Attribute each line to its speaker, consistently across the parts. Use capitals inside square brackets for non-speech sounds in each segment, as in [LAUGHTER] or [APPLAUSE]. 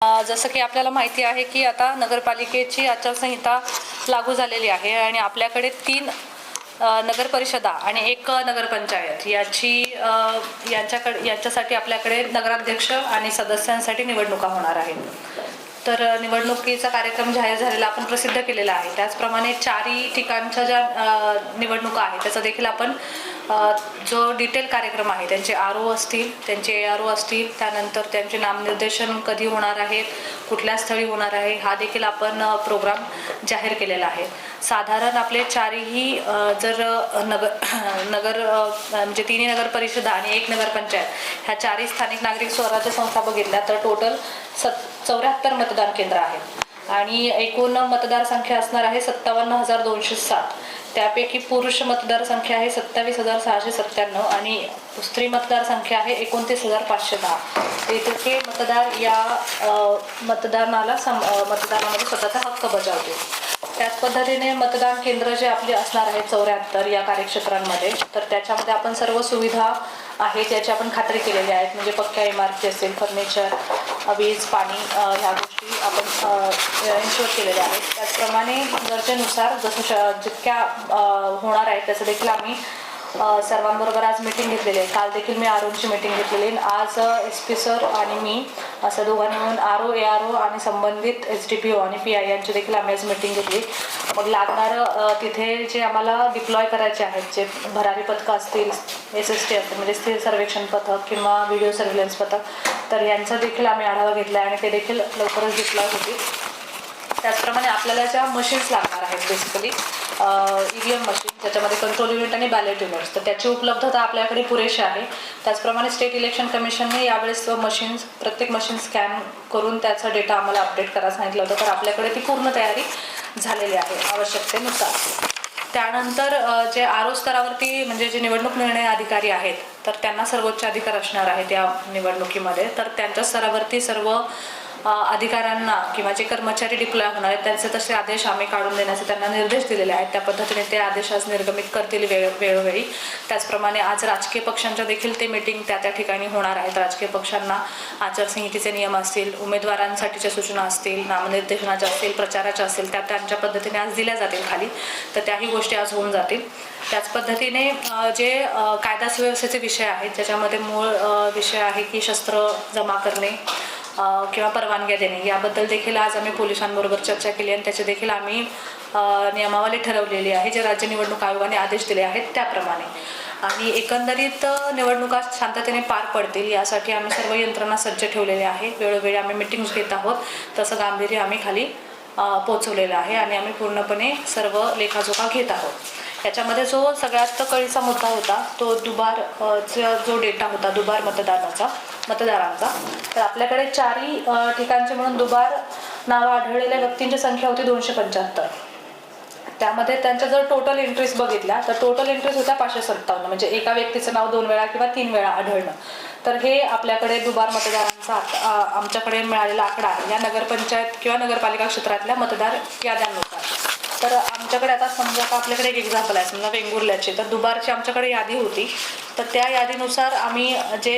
Speaker 1: जसं की आपल्याला माहिती आहे की आता नगरपालिकेची आचारसंहिता लागू झालेली आहे आणि आपल्याकडे तीन नगरपरिषदा नगर परिषदा आणि एक नगरपंचायत याची यांच्याकडे यांच्यासाठी आपल्याकडे नगराध्यक्ष आणि सदस्यांसाठी निवडणुका होणार आहेत. तर निवडणुकीचा कार्यक्रम जाहीर झालेला आपण प्रसिद्ध केलेला आहे. त्याचप्रमाणे चारही ठिकाणच्या ज्या निवडणुका आहेत त्याचा देखील आपण जो डिटेल कार्यक्रम आहे त्यांचे आर ओ असतील त्यांचे ए आर ओ असतील त्यानंतर त्यांचे नामनिर्देशन कधी होणार आहेत कुठल्या स्थळी होणार आहे हा देखील आपण प्रोग्राम जाहीर केलेला आहे. साधारण आपले चारही जर नगर [CLEARS THROAT] नगर म्हणजे तिन्ही नगर परिषदा आणि एक नगरपंचायत ह्या चारही स्थानिक नागरिक स्वराज्य संस्था बघितल्या तर टोटल सत चौऱ्याहत्तर मतदान केंद्र आहेत. आणि एकूण मतदार संख्या असणार आहे सत्तावन्न हजार दोनशे सात. त्यापैकी पुरुष मतदार संख्या आहे सत्तावीस हजार सहाशे सत्त्याण्णव आणि स्त्री मतदार संख्या आहे एकोणतीस हजार पाचशे दहा. इतके मतदार या मतदानाला सम मतदानामध्ये स्वतःचा हक्क बजावते. त्याच पद्धतीने मतदान केंद्र जे आपले असणार आहे चौऱ्याहत्तर या कार्यक्षेत्रांमध्ये तर त्याच्यामध्ये आपण सर्व सुविधा आहेत याची आपण खात्री केलेली आहेत. म्हणजे पक्क्या इमारती असेल फर्निचर वीज पाणी ह्या गोष्टी आपण इन्शुअर केलेल्या आहेत. त्याचप्रमाणे गरजेनुसार जसं श जितक्या होणार आहेत त्याचं देखील आम्ही सर्वांबरोबर आज मीटिंग घेतलेली आहे. काल देखील मी आरोची मीटिंग घेतलेली आज एस पी सर आणि मी असं दोघांनी मिळून R O A R O आणि संबंधित एस डी पी ओ आणि पी आय यांची देखील आम्ही आज मीटिंग घेतली. मग लागणारं तिथे जे आम्हाला डिप्लॉय करायचे आहेत जे भरारी पथकं असतील एस एस टी असतील म्हणजे स्थिर सर्वेक्षण पथक किंवा व्हिडिओ सर्व्हिलन्स पथक तर यांचा देखील आम्ही आढावा घेतला आहे आणि ते देखील लवकरच डिप्लॉय होतील. त्याचप्रमाणे आपल्याला ज्या मशीन्स लागणार आहेत बेसिकली ई एम मशीन त्याच्यामध्ये कंट्रोल युनिट आणि बॅलेट युनिट्स तर त्याची उपलब्धता आपल्याकडे पुरेशी आहे. त्याचप्रमाणे स्टेट इलेक्शन कमिशनने यावेळेस मशीन्स प्रत्येक मशीन स्कॅन करून त्याचा डेटा आम्हाला अपडेट करायला सांगितलं होतं. तर आपल्याकडे ती पूर्ण तयारी झालेली आहे आवश्यकतेनुसार. त्यानंतर जे आरो स्तरावरती म्हणजे जे निवडणूक निर्णय अधिकारी आहेत तर त्यांना सर्वोच्च अधिकार असणार आहेत या निवडणुकीमध्ये. तर त्यांच्या स्तरावरती सर्व अधिकाऱ्यांना किंवा जे कर्मचारी डिप्लॉय होणार आहेत त्यांचे तसे आदेश आम्ही काढून देण्याचे त्यांना निर्देश दिलेले आहेत. त्या पद्धतीने ते आदेश आज निर्गमित करतील वेळ वेळोवेळी. त्याचप्रमाणे आज राजकीय पक्षांच्या देखील ते मीटिंग त्या त्या ठिकाणी होणार आहेत. राजकीय पक्षांना आचारसंहितेचे नियम असतील उमेदवारांसाठीच्या सूचना असतील नामनिर्देशनाच्या असतील प्रचाराच्या असतील त्या त्यांच्या पद्धतीने आज दिल्या जातील खाली. तर त्याही गोष्टी आज होऊन जातील. त्याच पद्धतीने जे कायदा सुव्यवस्थेचे विषय आहेत ज्याच्यामध्ये मूळ विषय आहे की शस्त्र जमा करणे किंवा परवानग्या देणे. याबद्दल देखील आज आम्ही पोलिसांबरोबर चर्चा केली आणि त्याचे देखील आम्ही नियमावली ठरवलेली आहे. जे राज्य निवडणूक आयोगाने आदेश दिले आहेत त्याप्रमाणे. आणि एकंदरीत निवडणुका शांततेने पार पडतील यासाठी आम्ही सर्व यंत्रणा सज्ज ठेवलेले आहे. वेळोवेळी आम्ही मिटिंग्स घेत आहोत. तसं गांभीर्य आम्ही खाली पोचवलेलं आहे आणि आम्ही पूर्णपणे सर्व लेखाजोखा घेत आहोत. याच्यामध्ये जो सगळ्यात कळीचा मुद्दा होता तो दुबार जो डेटा होता दुबार मतदानाचा मतदारांचा तर आपल्याकडे चारही ठिकाणचे म्हणून दुबार नावं आढळलेल्या व्यक्तींची संख्या होती दोनशे पंच्याहत्तर. त्यामध्ये त्यांच्या जर टोटल एंट्रीज बघितल्या तर टोटल एंट्रीज होत्या पाचशे सत्तावन्न म्हणजे एका व्यक्तीचं नाव दोन वेळा किंवा तीन वेळा आढळणं. तर हे आपल्याकडे दुबार मतदारांचा आमच्याकडे मिळालेला आकडा आहे. या नगरपंचायत किंवा नगरपालिका क्षेत्रातल्या मतदार याद्यांनुसार. तर आमच्याकडे आता समजा आता आपल्याकडे एक एक्झाम्पल आहे समजा वेंगुर्ल्याची. तर दुबारची आमच्याकडे यादी होती. तर त्या यादीनुसार आम्ही जे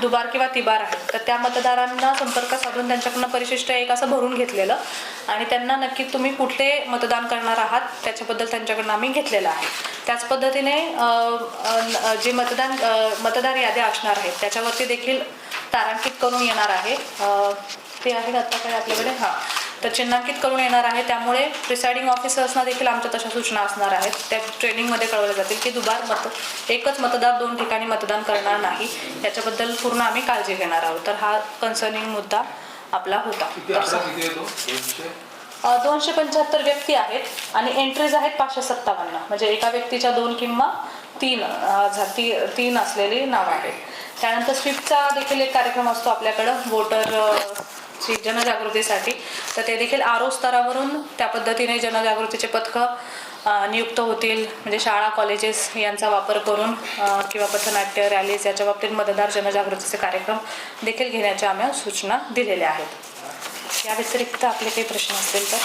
Speaker 1: दुबार किंवा तिबार आहेत तर त्या मतदारांना संपर्क साधून त्यांच्याकडनं परिशिष्ट एक असं भरून घेतलेलं. आणि त्यांना नक्की तुम्ही कुठले मतदान करणार आहात त्याच्याबद्दल त्यांच्याकडनं आम्ही घेतलेलं आहे. त्याच पद्धतीने जे मतदान मतदार याद्या असणार आहेत त्याच्यावरती देखील तारांकित करून येणार आहे. ते आहेत आता काय आपल्याकडे? हां. तर चिन्हांकित करून येणार आहे. त्यामुळे प्रिसाइडिंग ऑफिसर्सना देखील आमच्या तशा सूचना असणार आहेत. त्या ट्रेनिंगमध्ये कळवल्या जातील की दुबार मत एकच मतदार दोन ठिकाणी मतदान करणार नाही. याच्याबद्दल पूर्ण आम्ही काळजी घेणार आहोत. तर हा कन्सर्निंग मुद्दा आपला होता.
Speaker 2: दोनशे?
Speaker 1: पंच्याहत्तर व्यक्ती आहेत आणि एंट्रीज आहेत पाचशे सत्तावन्न. म्हणजे एका व्यक्तीच्या दोन किंवा तीन झा- ती तीन असलेली नावं आहेत. त्यानंतर स्विफ्टचा देखील एक कार्यक्रम असतो आपल्याकडं वोटर ची जनजागृतीसाठी. तर ते देखील आरो स्तरावरून त्या पद्धतीने जनजागृतीचे पथकं नियुक्त होतील. म्हणजे शाळा कॉलेजेस यांचा वापर करून किंवा पथनाट्य रॅलीज याच्या बाबतीत मतदार जनजागृतीचे कार्यक्रम देखील घेण्याच्या आम्ही सूचना दिलेल्या आहेत. या व्यतिरिक्त आपले काही प्रश्न असतील तर?